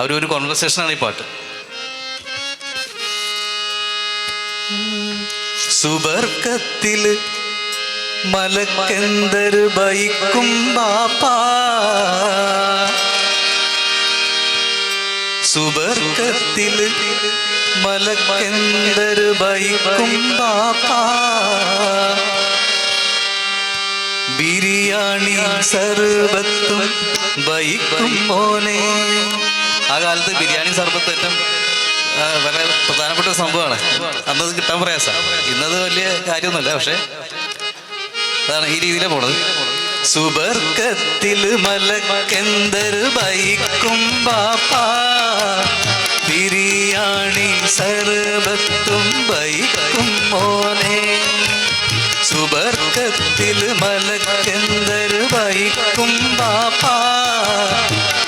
അവരൊരു കോൺവെർസേഷനാണ് ഈ പാട്ട്. സുബർക്കത്തിൽ മലക്കെന്തര് ബൈക്കും ബാപ്പാ. സുബർക്കത്തിൽ മലക്കെന്തര് ബൈക്കും ബാപ്പാ. ബിരിയാണി സർവത്തും ബൈക്കും മോനെ. കാലത്ത് ബിരിയാണി സർബത്ത് ഏറ്റവും വളരെ പ്രധാനപ്പെട്ട സംഭവമാണ്. അന്നത് കിട്ടാൻ പ്രയാസം. ഇന്നത് വലിയ കാര്യമൊന്നുമില്ല പക്ഷെ അതാണ് ഈ രീതിയിലാണ് പോണത്. സുബർക്കത്തിൽ മലക്കെന്തർ ബൈക്കും ബിരിയാണി സർബത്തും ബൈക്കും മോനെ. സുബർക്കത്തിൽ മലക്കെന്തർ ബൈക്കും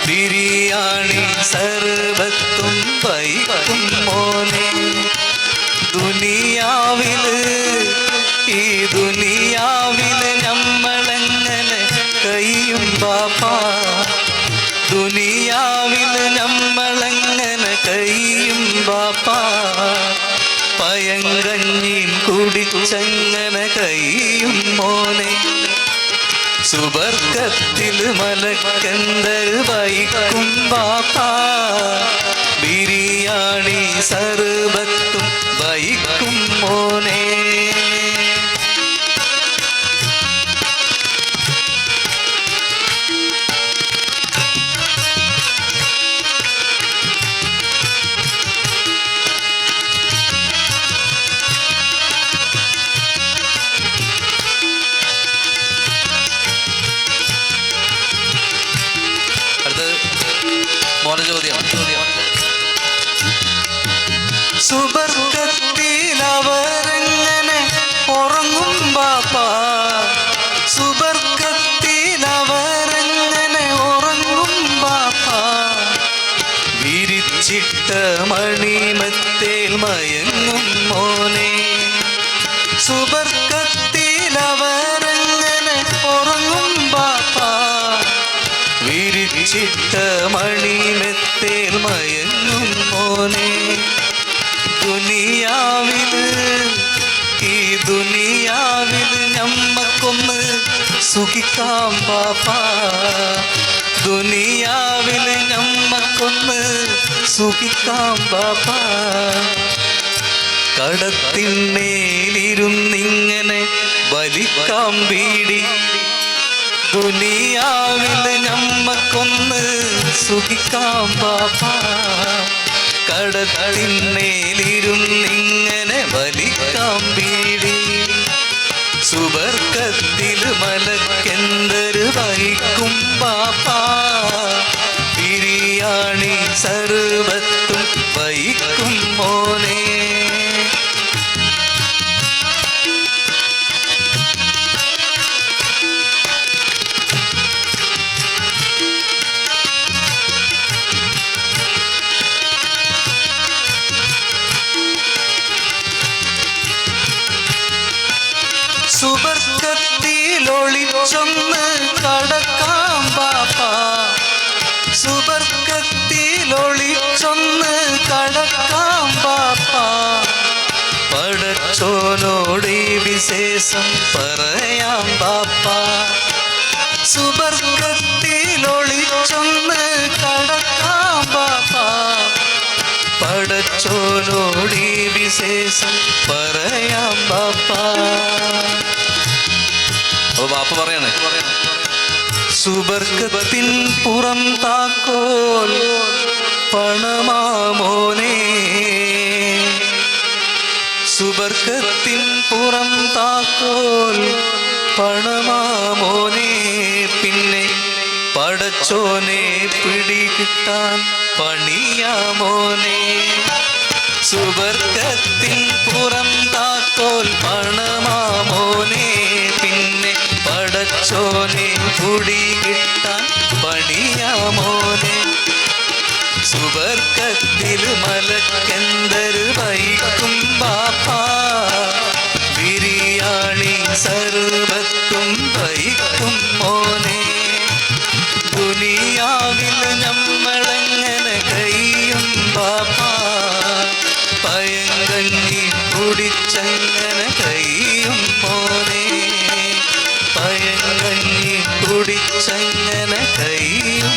ബിരിയാണി സർബത്തും വൈവം മോനെ ദുനിയാവിൽ ഈ ദുനിയാവിൽ നമ്മളെങ്ങനെ കയ്യും പാപ്പ ദുനിയാവിൽ നമ്മളെങ്ങനെ കയ്യും പാപ്പ പയങ്കഞ്ഞിയും കുടിച്ചങ്ങനെ കയ്യും മോനെ? സുവർഗത്തിൽ മലക്കന്തർ വൈകും ബാപ്പാ. ബിരിയാണി വഹിക്കും മോനെ. അടുത്തത് മോനെ ചോദ്യമാണ് സുബർക്കത്തിൽ അവരെങ്ങനെ ഉറങ്ങും ബാപ്പാ? സുബർക്കത്തിൽ അവരെങ്ങനെ ഉറങ്ങും ബാപ്പാ? വിരിച്ചിട്ട മണിമത്തേൽ മയങ്ങും മോനെ. സുബർക്കത്തിൽ അവരെങ്ങനെ ഉറങ്ങും ബാപ്പാ? വിരിച്ചിട്ട മണിമെത്തേൽ സുഖിക്കാം പാപ്പ. ദുനിയാവിൽ ഞമ്മക്കൊന്ന് സുഖിക്കാം പാപ്പ. കടത്തിന്മേലിരുന്നിങ്ങനെ വലിക്കാം പീടി. ദുനിയാവിൽ ഞമ്മക്കൊന്ന് സുഖിക്കാം പാപ്പ. കടത്തിന്മേലിരുന്നിങ്ങനെ വലിക്കാം ബീഡി സുബർക്കത്തിൽ മലക്കെന്തര് വിശേഷം പറയാം പാപ്പ. സുബർക്കത്തിലൊളിച്ചൊന്ന് കടക്കാം പാപ്പ. പടച്ചോനോട് വിശേഷം പറയാം പാപ്പ. അപ്പൊ ബാപ്പ പറയണേ. സുബർക്കത്തിൻ പുറം താക്കോൽ പണമാമോനെ സുബർക്കത്തിൻ പുറം താക്കോൽ പണമാമോനെ പിന്നെ പടച്ചോനെ പിടികിട്ടാൻ പണിയാമോനെ സുബർക്കത്തിൻ പുറം താക്കോൽ പണമാമോനെ പിന്നെ പടച്ചോനെ പിടികിട്ടാൻ പണിയാമോനെ സുബർക്കത്തിൽ മലക്കെന്തര് വൈക്കും സഹിക്കും മോനെ. ദുനിയാവിൽ നമ്മളെങ്ങനെ കഴിയും പാപ്പ? പയങ്കഞ്ഞി കുടിച്ചങ്ങനെ കഴിയും മോനെ? പയങ്കഞ്ഞി കുടിച്ചങ്ങനെ കഴിയും